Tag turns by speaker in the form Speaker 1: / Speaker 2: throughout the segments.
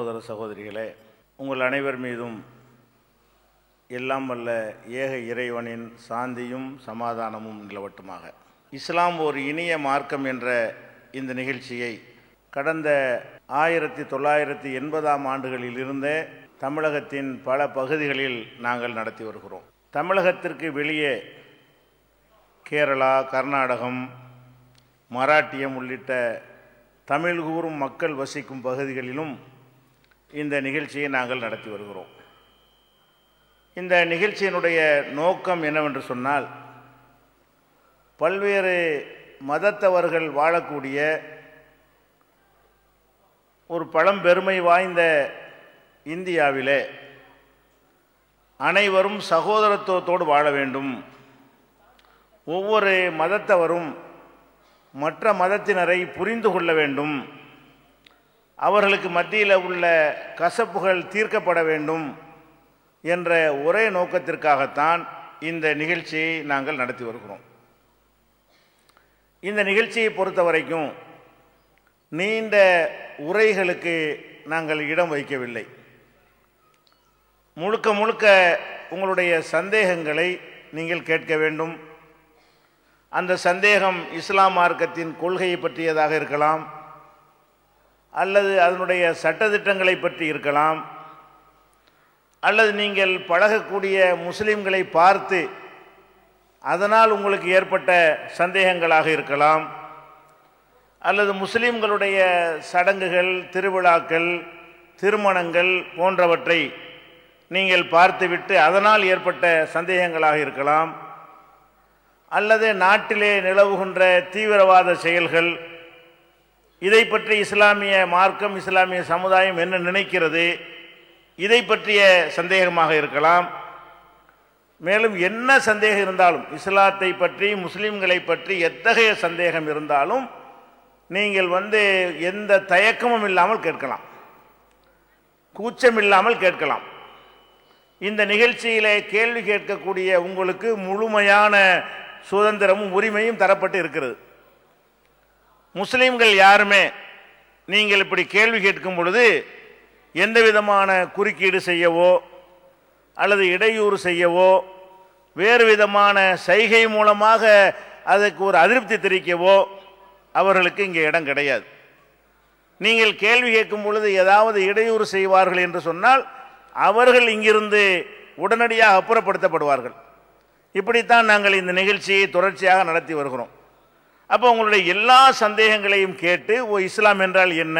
Speaker 1: சகோதர சகோதரிகளே உங்கள் அனைவர் மீதும் எல்லாம் வல்ல ஏக இறைவனின் சாந்தியும் சமாதானமும் நிலவட்டுமாக. இஸ்லாம் ஒரு இனிய மார்க்கம் என்ற இந்த நிகழ்ச்சியை கடந்த ஆயிரத்தி தொள்ளாயிரத்தி எண்பதாம் ஆண்டுகளில் இருந்தே தமிழகத்தின் பல பகுதிகளில் நாங்கள் நடத்தி வருகிறோம். தமிழகத்திற்கு வெளியே கேரளா கர்நாடகம் மராட்டியம் உள்ளிட்ட தமிழ் கூறும் மக்கள் வசிக்கும் பகுதிகளிலும் இந்த நிகழ்ச்சியை நாங்கள் நடத்தி வருகிறோம். இந்த நிகழ்ச்சியினுடைய நோக்கம் என்னவென்று சொன்னால் பல்வேறு மதத்தவர்கள் வாழக்கூடிய ஒரு பழம்பெருமை வாய்ந்த இந்தியாவிலே அனைவரும் சகோதரத்துவத்தோடு வாழ வேண்டும். ஒவ்வொரு மதத்தவரும் மற்ற மதத்தினரை புரிந்து கொள்ள வேண்டும். அவர்களுக்கு மத்தியில் உள்ள கசப்புகள் தீர்க்கப்பட வேண்டும் என்ற ஒரே நோக்கத்திற்காகத்தான் இந்த நிகழ்ச்சியை நாங்கள் நடத்தி வருகிறோம். இந்த நிகழ்ச்சியை பொறுத்த வரைக்கும் நீண்ட உரைகளுக்கு நாங்கள் இடம் வைக்கவில்லை. முழுக்க முழுக்க உங்களுடைய சந்தேகங்களை நீங்கள் கேட்க வேண்டும். அந்த சந்தேகம் இஸ்லாம் மார்க்கத்தின் கொள்கையை பற்றியதாக இருக்கலாம் அல்லது அதனுடைய சட்டத்திட்டங்களை பற்றி இருக்கலாம். அல்லது நீங்கள் பழகக்கூடிய முஸ்லீம்களை பார்த்து அதனால் உங்களுக்கு ஏற்பட்ட சந்தேகங்களாக இருக்கலாம். அல்லது முஸ்லீம்களுடைய சடங்குகள் திருவிழாக்கள் திருமணங்கள் போன்றவற்றை நீங்கள் பார்த்துவிட்டு அதனால் ஏற்பட்ட சந்தேகங்களாக இருக்கலாம். அல்லது நாட்டிலே நிலவுகின்ற தீவிரவாத செயல்கள் இதை பற்றி இஸ்லாமிய மார்க்கம் இஸ்லாமிய சமுதாயம் என்ன நினைக்கிறது? இதை பற்றிய சந்தேகமாக இருக்கலாம். மேலும் என்ன சந்தேகம் இருந்தாலும் இஸ்லாத்தை பற்றி முஸ்லீம்களை பற்றி எத்தகைய சந்தேகம் இருந்தாலும் நீங்கள் வந்து எந்த தயக்கமும் இல்லாமல் கேட்கலாம். கூச்சம் இல்லாமல் கேட்கலாம். இந்த நிகழ்ச்சியிலே கேள்வி கேட்கக்கூடிய உங்களுக்கு முழுமையான சுதந்திரமும் உரிமையும் தரப்பட்டு இருக்கிறது. முஸ்லீம்கள் யாருமே நீங்கள் இப்படி கேள்வி கேட்கும் பொழுது எந்த விதமான குறுக்கீடு செய்யவோ அல்லது இடையூறு செய்யவோ வேறு விதமான சைகை மூலமாக அதுக்கு ஒரு அதிருப்தி தெரிவிக்கவோ அவர்களுக்கு இங்கே இடம் கிடையாது. நீங்கள் கேள்வி கேட்கும் பொழுது ஏதாவது இடையூறு செய்வார்கள் என்று சொன்னால் அவர்கள் இங்கிருந்து உடனடியாக அப்புறப்படுத்தப்படுவார்கள். இப்படித்தான் நாங்கள் இந்த நிகழ்ச்சியை தொடர்ச்சியாக நடத்தி வருகிறோம். அப்போ உங்களுடைய எல்லா சந்தேகங்களையும் கேட்டு ஓ இஸ்லாம் என்றால் என்ன?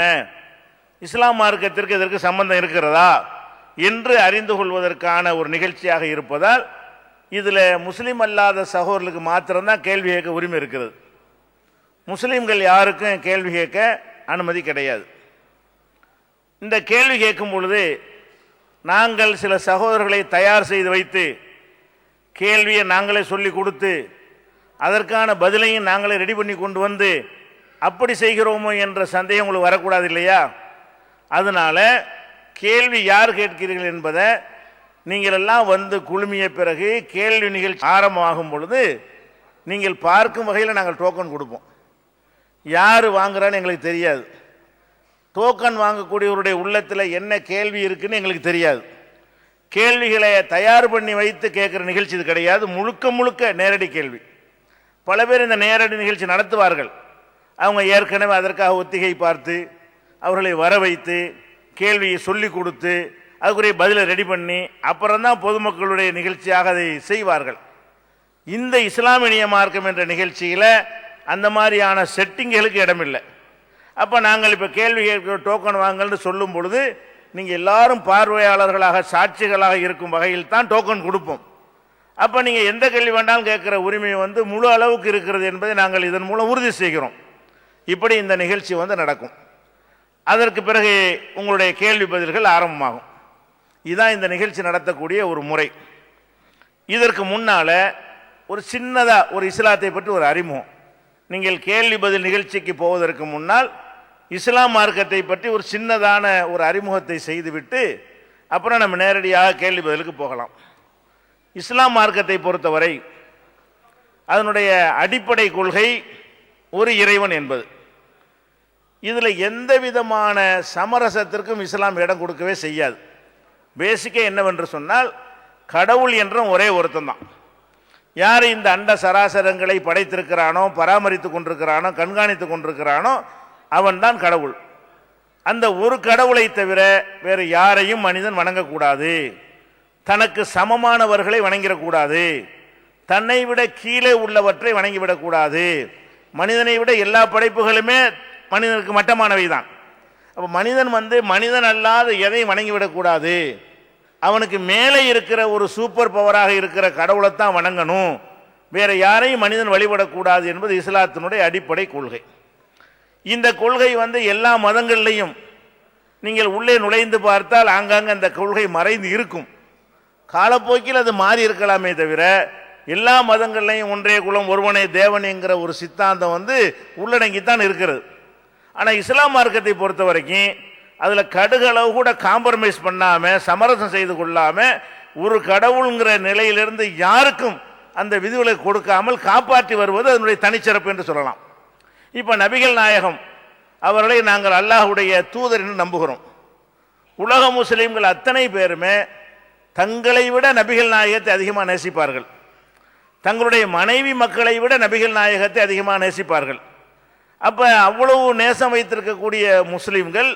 Speaker 1: இஸ்லாம் மார்க்கத்திற்கு இதற்கு சம்பந்தம் இருக்கிறதா? என்று அறிந்து கொள்வதற்கான ஒரு நிகழ்ச்சியாக இருப்பதால் இதில் முஸ்லீம் அல்லாத சகோதரர்களுக்கு மாத்திரம்தான் கேள்வி கேட்க உரிமை இருக்கிறது. முஸ்லீம்கள் யாருக்கும் கேள்வி கேட்க அனுமதி கிடையாது. இந்த கேள்வி கேட்கும் பொழுது நாங்கள் சில சகோதரர்களை தயார் செய்து வைத்து கேள்வியை நாங்களே சொல்லி கொடுத்து அதற்கான பதிலையும் நாங்களே ரெடி பண்ணி கொண்டு வந்து அப்படி செய்கிறோமோ என்ற சந்தேகம் உங்களுக்கு வரக்கூடாது இல்லையா? அதனால் கேள்வி யார் கேட்கிறீர்கள் என்பதை நீங்கள் எல்லாம் வந்து குழுமிய பிறகு கேள்வி நிகழ்ச்சி ஆரம்பமாகும் பொழுது நீங்கள் பார்க்கும் வகையில் நாங்கள் டோக்கன் கொடுப்போம். யார் வாங்குறான்னு எங்களுக்கு தெரியாது. டோக்கன் வாங்கக்கூடியவருடைய உள்ளத்தில் என்ன கேள்வி இருக்குன்னு எங்களுக்கு தெரியாது. கேள்விகளை தயார் பண்ணி வைத்து கேட்குற நிகழ்ச்சி இது கிடையாது. முழுக்க முழுக்க நேரடி கேள்வி. பல பேர் இந்த நேரடி நிகழ்ச்சி நடத்துவார்கள். அவங்க ஏற்கனவே அதற்காக ஒத்திகை பார்த்து அவர்களை வர வைத்து கேள்வியை சொல்லி கொடுத்து அதுக்குரிய பதிலை ரெடி பண்ணி அப்புறம்தான் பொதுமக்களுடைய நிகழ்ச்சியாக அதை செய்வார்கள். இந்த இஸ்லாமிய மார்க்கம் என்ற நிகழ்ச்சியில் அந்த மாதிரியான செட்டிங்களுக்கு இடமில்லை. அப்போ நாங்கள் இப்போ கேள்வி கேட்கிற டோக்கன் வாங்கல்னு சொல்லும் பொழுது நீங்கள் எல்லாரும் பார்வையாளர்களாக சாட்சிகளாக இருக்கும் வகையில் தான் டோக்கன் கொடுப்போம். அப்போ நீங்கள் எந்த கேள்வி வேண்டாலும் கேட்குற உரிமை வந்து முழு அளவுக்கு இருக்கிறது என்பதை நாங்கள் இதன் மூலம் உறுதி செய்கிறோம். இப்படி இந்த நிகழ்ச்சி வந்து நடக்கும். அதற்கு பிறகு உங்களுடைய கேள்வி பதில்கள் ஆரம்பமாகும். இதுதான் இந்த நிகழ்ச்சி நடத்தக்கூடிய ஒரு முறை. இதற்கு முன்னால் ஒரு சின்னதாக ஒரு இஸ்லாத்தை பற்றி ஒரு அறிமுகம். நீங்கள் கேள்வி பதில் நிகழ்ச்சிக்கு போவதற்கு முன்னால் இஸ்லாம் மார்க்கத்தை பற்றி ஒரு சின்னதான ஒரு அறிமுகத்தை செய்துவிட்டு அப்புறம் நம்ம நேரடியாக கேள்வி பதிலுக்கு போகலாம். இஸ்லாம் மார்க்கத்தை பொறுத்தவரை அதனுடைய அடிப்படை கொள்கை ஒரு இறைவன் என்பது. இதில் எந்த விதமான சமரசத்திற்கும் இஸ்லாம் இடம் கொடுக்கவே செய்யாது. பேசிக்காக என்னவென்று சொன்னால் கடவுள் என்றும் ஒரே ஒருத்தந்தான் யார் இந்த அண்ட சராசரங்களை படைத்திருக்கிறானோ பராமரித்து கொண்டிருக்கிறானோ கண்காணித்து கொண்டிருக்கிறானோ அவன்தான் கடவுள். அந்த ஒரு கடவுளை தவிர வேறு யாரையும் மனிதன் வணங்கக்கூடாது. தனக்கு சமமானவர்களை வணங்கிடக்கூடாது. தன்னை விட கீழே உள்ளவற்றை வணங்கிவிடக்கூடாது. மனிதனை விட எல்லா படைப்புகளுமே மனிதனுக்கு மட்டமானவை தான். அப்போ மனிதன் வந்து மனிதன் அல்லாத எதையும் வணங்கிவிடக்கூடாது? அவனுக்கு மேலே இருக்கிற ஒரு சூப்பர் பவராக இருக்கிற கடவுளைத்தான் வணங்கணும். வேறு யாரையும் மனிதன் வழிபடக்கூடாது என்பது இஸ்லாத்தினுடைய அடிப்படை கொள்கை. இந்த கொள்கை வந்து எல்லா மதங்கள்லையும் நீங்கள் உள்ளே நுழைந்து பார்த்தால் ஆங்காங்கே அந்த கொள்கை மறைந்து இருக்கும். காலப்போக்கில் அது மாறி இருக்கலாமே தவிர எல்லா மதங்கள்லையும் ஒன்றே குலம் ஒருவனே தேவனுங்கிற ஒரு சித்தாந்தம் வந்து உள்ளடங்கித்தான் இருக்கிறது. ஆனால் இஸ்லாம் மார்க்கத்தை பொறுத்த வரைக்கும் அதில் கடுகளவு கூட காம்ப்ரமைஸ் பண்ணாமல் சமரசம் செய்து கொள்ளாமல் ஒரு கடவுளுங்கிற நிலையிலிருந்து யாருக்கும் அந்த விதிகளை கொடுக்காமல் காப்பாற்றி வருவது அதனுடைய தனிச்சிறப்பு என்று சொல்லலாம். இப்போ நபிகள் நாயகம் அவர்களை நாங்கள் அல்லாஹுடைய தூதர் என்று நம்புகிறோம். உலக முஸ்லீம்கள் அத்தனை பேருமே தங்களை விட நபிகள் நாயகத்தை அதிகமாக நேசிப்பார்கள். தங்களுடைய மனைவி மக்களை விட நபிகள் நாயகத்தை அதிகமாக நேசிப்பார்கள். அப்போ அவ்வளவு நேசம் வைத்திருக்கக்கூடிய முஸ்லீம்கள்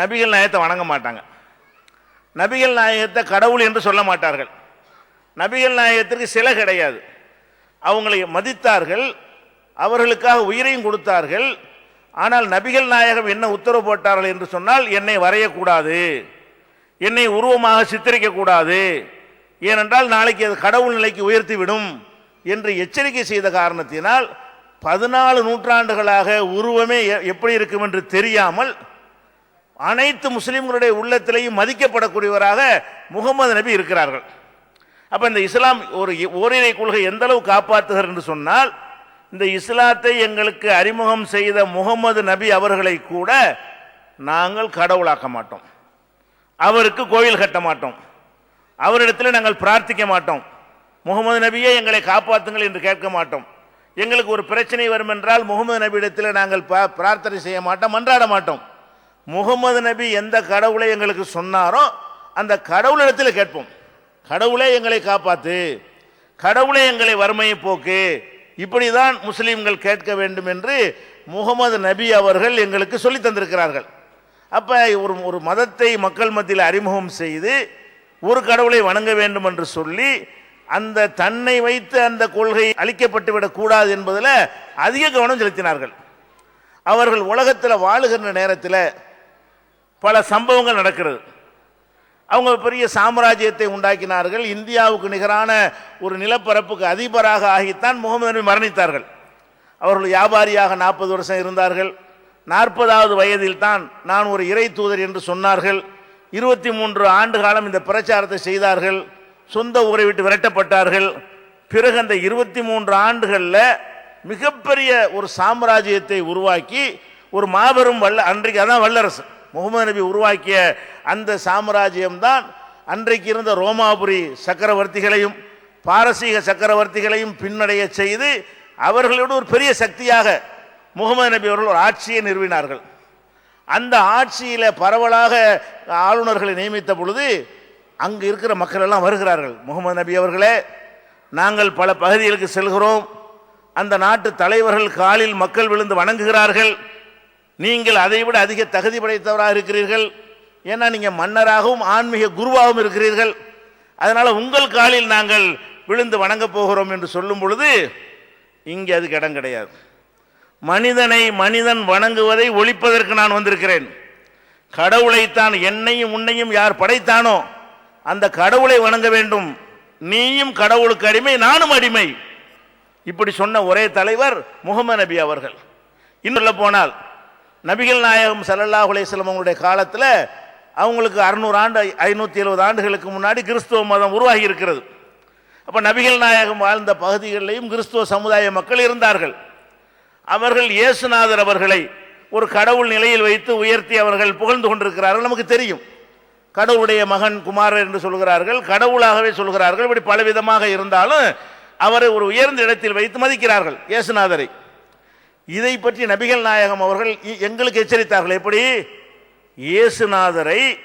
Speaker 1: நபிகள் நாயகத்தை வணங்க மாட்டாங்க. நபிகள் நாயகத்தை கடவுள் என்று சொல்ல மாட்டார்கள். நபிகள் நாயகத்திற்கு சிலை கிடையாது. அவங்களை மதித்தார்கள் அவர்களுக்காக உயிரையும் கொடுத்தார்கள். ஆனால் நபிகள் நாயகம் என்ன உத்தரவு போட்டார்கள் என்று சொன்னால் என்னை வரையக்கூடாது. என்னை உருவமாக சித்தரிக்கக்கூடாது ஏனென்றால் நாளைக்கு அது கடவுள் நிலைக்கு உயர்த்திவிடும் என்று எச்சரிக்கை செய்த காரணத்தினால் பதினாலு நூற்றாண்டுகளாக உருவமே எ- எப்படி இருக்கும் என்று தெரியாமல் அனைத்து முஸ்லிம்களுடைய உள்ளத்திலேயும் மதிக்கப்படக்கூடியவராக முகமது நபி இருக்கிறார்கள். அப்ப இந்த இஸ்லாம் ஒரு ஓரிரை கொள்கை எந்த அளவு காப்பாற்றுகிறார் என்று சொன்னால் இந்த இஸ்லாத்தை எங்களுக்கு அறிமுகம் செய்த முகமது நபி அவர்களை கூட நாங்கள் கடவுளாக்க மாட்டோம். அவருக்கு கோயில் கட்ட மாட்டோம். அவரிடத்தில் நாங்கள் பிரார்த்திக்க மாட்டோம். முகமது நபியே எங்களை காப்பாற்றுங்கள் என்று கேட்க மாட்டோம். எங்களுக்கு ஒரு பிரச்சனை வரும் என்றால் முகமது நபியிடத்தில் நாங்கள் பிரார்த்தனை செய்ய மாட்டோம் மன்றாட மாட்டோம். முகமது நபி எந்த கடவுளை எங்களுக்கு சொன்னாரோ அந்த கடவுளிடத்தில் கேட்போம். கடவுளே எங்களை காப்பாற்று கடவுளே எங்களை வறுமையை போக்கு. இப்படி தான் முஸ்லீம்கள் கேட்க வேண்டும் என்று முகமது நபி அவர்கள் எங்களுக்கு சொல்லி தந்திருக்கிறார்கள். அப்போ ஒரு ஒரு மதத்தை மக்கள் மத்தியில் அறிமுகம் செய்து ஒரு கடவுளை வணங்க வேண்டும் என்று சொல்லி அந்த தன்னை வைத்து அந்த கொள்கை அழிக்கப்பட்டு விடக்கூடாது என்பதில் அதிக கவனம் செலுத்தினார்கள். அவர்கள் உலகத்தில் வாழுகின்ற நேரத்தில் பல சம்பவங்கள் நடக்கிறது. அவங்க பெரிய சாம்ராஜ்யத்தை உண்டாக்கினார்கள். இந்தியாவுக்கு நிகரான ஒரு நிலப்பரப்புக்கு அதிபராக ஆகித்தான் முகமது நபி மரணித்தார்கள். அவர்கள் வியாபாரியாக நாற்பது வருஷம் இருந்தார்கள். நாற்பதாவது வயதில் தான் நான் ஒரு இறை தூதர் என்று சொன்னார்கள். இருபத்தி மூன்று ஆண்டு காலம் இந்த பிரச்சாரத்தை செய்தார்கள். சொந்த ஊரை விட்டு விரட்டப்பட்டார்கள். பிறகு அந்த இருபத்தி மூன்று ஆண்டுகளில் மிகப்பெரிய ஒரு சாம்ராஜ்யத்தை உருவாக்கி ஒரு மாபெரும் வல்ல அன்றைக்கு அதான் வல்லரசு. முகமது நபி உருவாக்கிய அந்த சாம்ராஜ்யம் தான் அன்றைக்கு இருந்த ரோமாபுரி சக்கரவர்த்திகளையும் பாரசீக சக்கரவர்த்திகளையும் பின்னடைய செய்து அவர்களோடு ஒரு பெரிய சக்தியாக முகமது நபி அவர்கள் ஒரு ஆட்சியை நிறுவினார்கள். அந்த ஆட்சியில் பரவலாக ஆளுநர்களை நியமித்த பொழுது அங்கு இருக்கிற மக்கள் எல்லாம் வருகிறார்கள். முகமது நபி அவர்களே நாங்கள் பல பகுதிகளுக்கு செல்கிறோம். அந்த நாட்டு தலைவர்கள் காலில் மக்கள் விழுந்து வணங்குகிறார்கள். நீங்கள் அதை விட அதிக தகுதி படைத்தவராக இருக்கிறீர்கள். ஏன்னா நீங்கள் மன்னராகவும் ஆன்மீக குருவாகவும் இருக்கிறீர்கள். அதனால் உங்கள் காலில் நாங்கள் விழுந்து வணங்கப் போகிறோம் என்று சொல்லும் பொழுது இங்கே அதுக்கு இடம் கிடையாது. மனிதனை மனிதன் வணங்குவதை ஒழிப்பதற்கு நான் வந்திருக்கிறேன். கடவுளைத்தான் என்னையும் உன்னையும் யார் படைத்தானோ அந்த கடவுளை வணங்க வேண்டும். நீயும் கடவுளுக்கு அடிமை நானும் அடிமை. இப்படி சொன்ன ஒரே தலைவர் முகமது நபி அவர்கள். இன்னும் போனால் நபிகள் நாயகம் சல்லல்லா அலையம் அவங்களுடைய காலத்தில் அவங்களுக்கு அறுநூறு ஆண்டு ஐநூற்றி எழுபது ஆண்டுகளுக்கு முன்னாடி கிறிஸ்துவ மதம் உருவாகி இருக்கிறது. அப்போ நபிகள் நாயகம் வாழ்ந்த பகுதிகளிலையும் கிறிஸ்துவ சமுதாய மக்கள் இருந்தார்கள். அவர்கள் இயேசுநாதர் அவர்களை ஒரு கடவுள் நிலையில் வைத்து உயர்த்தி அவர்கள் புகழ்ந்து கொண்டிருக்கிறார்கள். நமக்கு தெரியும். கடவுளுடைய மகன் குமாரர் என்று சொல்கிறார்கள். கடவுளாகவே சொல்கிறார்கள். இப்படி பலவிதமாக இருந்தாலும் அவரை ஒரு உயர்ந்த இடத்தில் வைத்து மதிக்கிறார்கள் இயேசுநாதரை. இதை பற்றி நபிகள் நாயகம் அவர்கள் இ- எங்களுக்கு எச்சரித்தார்கள். எப்படி? இயேசுநாதரை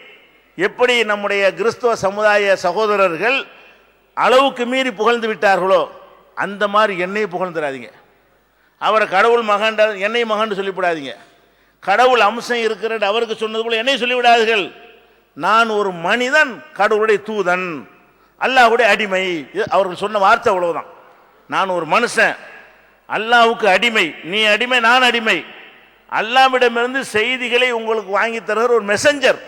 Speaker 1: எப்படி நம்முடைய கிறிஸ்துவ சமுதாய சகோதரர்கள் அளவுக்கு மீறி புகழ்ந்து விட்டார்களோ அந்த மாதிரி என்னையும் புகழ்ந்துடாதீங்க அவரை கடவுள் மகன் என்னை மகன் சொல்லிவிடாதீங்க. கடவுள் அம்சம் இருக்கிற அவருக்கு சொன்னது போல என்னை சொல்லிவிடாதீர்கள். நான் ஒரு மனிதன் கடவுளுடைய தூதன். அல்லாஹுடைய அடிமை. இது அவர்கள் சொன்ன வார்த்தை அவ்வளவுதான். நான் ஒரு மனுஷன். அல்லாவுக்கு அடிமை. நீ அடிமை நான் அடிமை. அல்லாஹ்விடமிருந்து செய்திகளை உங்களுக்கு வாங்கி தருகிற ஒரு மெசஞ்சர்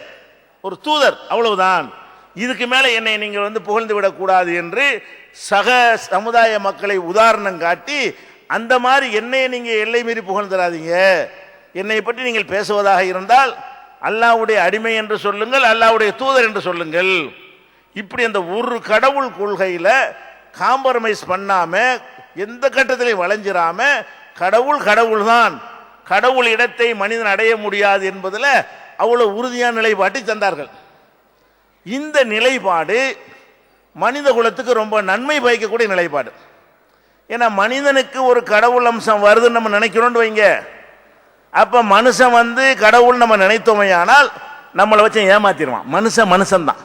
Speaker 1: ஒரு தூதர் அவ்வளவுதான். இதுக்கு மேலே என்னை நீங்கள் வந்து புகழ்ந்து விடக்கூடாது என்று சக சமுதாய மக்களை உதாரணம் காட்டி அந்த மாதிரி என்னை நீங்கள் எல்லை மீறி புகழ்ந்துடாதீங்க என்னை பற்றி நீங்கள் பேசுவதாக இருந்தால் அல்லாஹ்வுடைய அடிமை என்று சொல்லுங்கள் அல்லாவுடைய தூதர் என்று சொல்லுங்கள். இப்படி அந்த ஒரு கடவுள் கொள்கையில் காம்ப்ரமைஸ் பண்ணாமல் எந்த கட்டத்திலையும் வளைஞ்சிராம கடவுள் கடவுள் தான் கடவுள் இடத்தை மனிதன் அடைய முடியாது என்பதில் அவ்வளோ உறுதியான நிலைப்பாட்டை தந்தார்கள். இந்த நிலைப்பாடு மனித குலத்துக்கு ரொம்ப நன்மை பயக்கக்கூடிய நிலைப்பாடு. ஏன்னா மனிதனுக்கு ஒரு கடவுள் அம்சம் வருதுன்னு நம்ம நினைக்கிறோம்னு வைங்க. அப்போ மனுஷன் வந்து கடவுள் நம்ம நினைத்தோமையானால் நம்மளை வச்சு ஏமாத்திடுவான். மனுஷன் மனுஷன்தான்.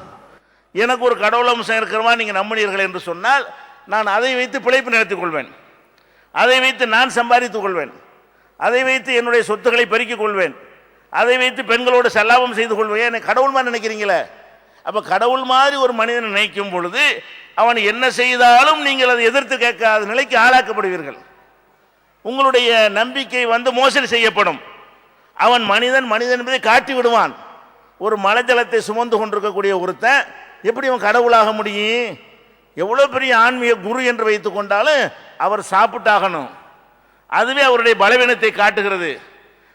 Speaker 1: எனக்கு ஒரு கடவுள் அம்சம் இருக்கிறவா நீங்கள் நம்பினீர்கள் என்று சொன்னால் நான் அதை வைத்து பிழைப்பு நடத்திக் கொள்வேன். அதை வைத்து நான் சம்பாதித்துக் கொள்வேன். அதை வைத்து என்னுடைய சொத்துக்களை பெருக்கிக் கொள்வேன். அதை வைத்து பெண்களோடு சல்லாபம் செய்து கொள்வேன். என்னை கடவுள் மாதிரி நினைக்கிறீங்களே? அப்போ கடவுள் மாதிரி ஒரு மனிதனை நினைக்கும் பொழுது அவன் என்ன செய்தாலும் நீங்கள் அதை எதிர்த்து கேட்காத நிலைக்கு ஆளாக்கப்படுவீர்கள். உங்களுடைய நம்பிக்கை வந்து மோசடி செய்யப்படும். அவன் மனிதன் மனிதன் என்பதை காட்டி விடுவான். ஒரு மலஜலத்தை சுமந்து கொண்டிருக்கக்கூடிய ஒருத்தன் எப்படி அவன் கடவுளாக முடியும்? எவ்வளோ பெரிய ஆன்மீக குரு என்று வைத்துக் கொண்டாலும் அவர் சாப்பிட்டாகணும். அதுவே அவருடைய பலவீனத்தை காட்டுகிறது.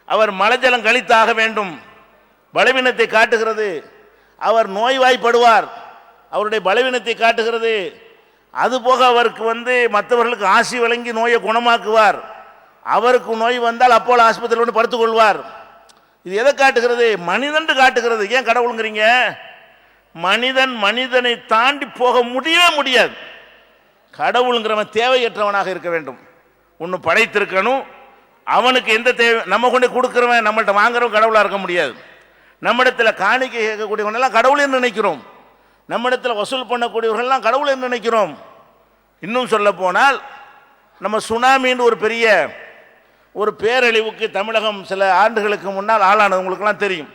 Speaker 1: அவர் மலஜலம் கழித்தாக வேண்டும். பலவீனத்தை காட்டுகிறது. அவர் நோய்வாய்ப்படுவார். அவருடைய பலவீனத்தை காட்டுகிறது. அதுபோக அவருக்கு வந்து மற்றவர்களுக்கு ஆசி வழங்கி நோயை குணமாக்குவார். அவருக்கு நோய் வந்தால் அப்போல ஆஸ்பத்திரியில் ஒன்று படுத்துக்கொள்வார் இது எதை காட்டுகிறது? மனிதன் காட்டுகிறது. ஏன் கடவுளுங்கிறீங்க? மனிதன் மனிதனை தாண்டி போக முடியவே முடியாது. கடவுளுங்கிறவன் தேவையற்றவனாக இருக்க வேண்டும். ஒன்று படைத்திருக்கணும். அவனுக்கு எந்த தேவை? நம்ம கொண்டு கொடுக்குறவன் நம்மள்ட்ட வாங்குறவன் கடவுளாக இருக்க முடியாது. நம்மிடத்தில் காணிக்கை கேட்கக்கூடியவனெல்லாம் கடவுளே நினைக்கிறோம். நம்மிடத்தில் வசூல் பண்ணக்கூடியவர்கள்லாம் கடவுள் என்று நினைக்கிறோம். இன்னும் சொல்ல போனால் நம்ம சுனாமின்னு ஒரு பெரிய ஒரு பேரழிவுக்கு தமிழகம் சில ஆண்டுகளுக்கு முன்னால் ஆளானவங்களுக்குலாம் தெரியும்.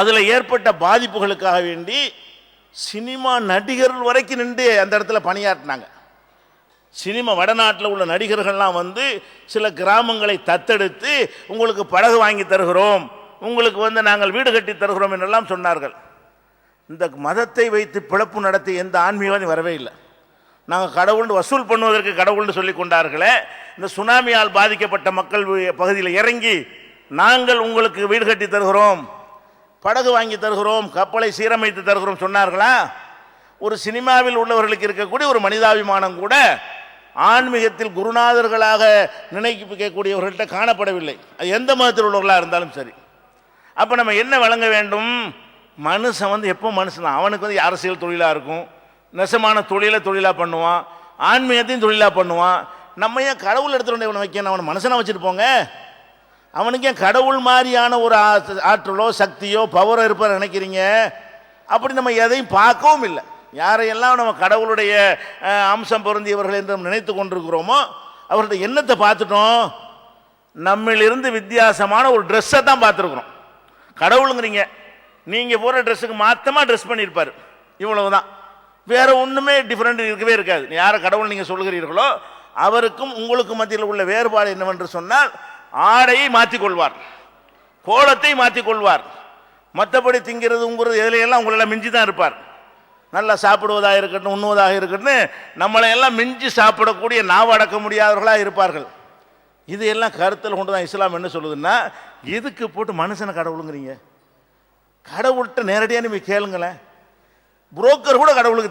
Speaker 1: அதில் ஏற்பட்ட பாதிப்புகளுக்காக வேண்டி சினிமா நடிகர்கள் வரைக்கும் நின்று அந்த இடத்துல பணியாற்றினாங்க. சினிமா வடநாட்டில் உள்ள நடிகர்கள்லாம் வந்து சில கிராமங்களை தத்தெடுத்து உங்களுக்கு படகு வாங்கி தருகிறோம். உங்களுக்கு வந்து நாங்கள் வீடு கட்டி தருகிறோம் என்றெல்லாம் சொன்னார்கள். இந்த மதத்தை வைத்து பிழப்பு நடத்தி எந்த ஆன்மீகவாதி வரவே இல்லை. நாங்கள் கடவுள்னு வசூல் பண்ணுவதற்கு கடவுள்னு சொல்லி கொண்டார்களே இந்த சுனாமியால் பாதிக்கப்பட்ட மக்கள் பகுதியில் இறங்கி நாங்கள் உங்களுக்கு வீடு கட்டி தருகிறோம் படகு வாங்கி தருகிறோம் கப்பலை சீரமைத்து தருகிறோம் சொன்னார்களா? ஒரு சினிமாவில் உள்ளவர்களுக்கு இருக்கக்கூடிய ஒரு மனிதாபிமானம் கூட ஆன்மீகத்தில் குருநாதர்களாக நினைக்கக்கூடியவர்கள்ட்ட காணப்படவில்லை. அது எந்த மதத்தில் உள்ளவர்களாக இருந்தாலும் சரி. அப்போ நம்ம என்ன வழங்க வேண்டும்? மனுஷன் வந்து எப்போ மனுஷன்? தான் அவனுக்கு வந்து அரசியல் தொழிலாக இருக்கும்? நெசமான தொழிலை தொழிலாக பண்ணுவான். ஆன்மீகத்தையும் தொழிலாக பண்ணுவான். நம்ம ஏன் கடவுள் எடுத்துகிட்டு வந்து இவனை வைக்கணும்? அவனை மனுஷனாக வச்சுட்டு போங்க அவனுக்கு ஏன் கடவுள் மாதிரியான ஒரு ஆற்றலோ சக்தியோ பவரோ இருப்பார் நினைக்கிறீங்க? அப்படி நம்ம எதையும் பார்க்கவும் இல்லை. யாரையெல்லாம் நம்ம கடவுளுடைய அம்சம் பொருந்தியவர்கள் என்று நம்ம நினைத்து கொண்டிருக்கிறோமோ அவர்களுடைய எண்ணத்தை பார்த்துட்டோம்? நம்மிலிருந்து வித்தியாசமான ஒரு ட்ரெஸ்ஸை தான் பார்த்துருக்குறோம். கடவுளுங்கிறீங்க. நீங்கள் போகிற ட்ரெஸ்ஸுக்கு மாற்றமாக ட்ரெஸ் பண்ணியிருப்பார் இவ்வளவு தான் வேறு ஒன்றுமே டிஃப்ரெண்ட் இருக்கவே இருக்காது. யாரை கடவுள் நீங்கள் சொல்கிறீர்களோ அவருக்கும் உங்களுக்கும் மத்தியில் உள்ள வேறுபாடு என்னவென்று சொன்னால் ஆடையை மாற்றிக்கொள்வார். கோலத்தை மாற்றிக்கொள்வார். மற்றபடி திங்கிறது உங்கிறது இதில் உங்களெல்லாம் மிஞ்சி தான் இருப்பார். நல்லா சாப்பிடுவதாக இருக்கட்டும் உண்ணுவதாக இருக்கட்டும் நம்மளையெல்லாம் மிஞ்சி சாப்பிடக்கூடிய நாவடக்க முடியாதவர்களாக இருப்பார்கள். இது எல்லாம் கருத்தில் கொண்டு தான் இஸ்லாம் என்ன சொல்லுதுன்னா எதுக்கு போட்டு மனுஷனை கடவுளுங்கிறீங்க. கடவுள்கிட்ட நேரடியாக நீங்கள் கேளுங்களேன். புரோக்கர் கூட கடவுளுக்கு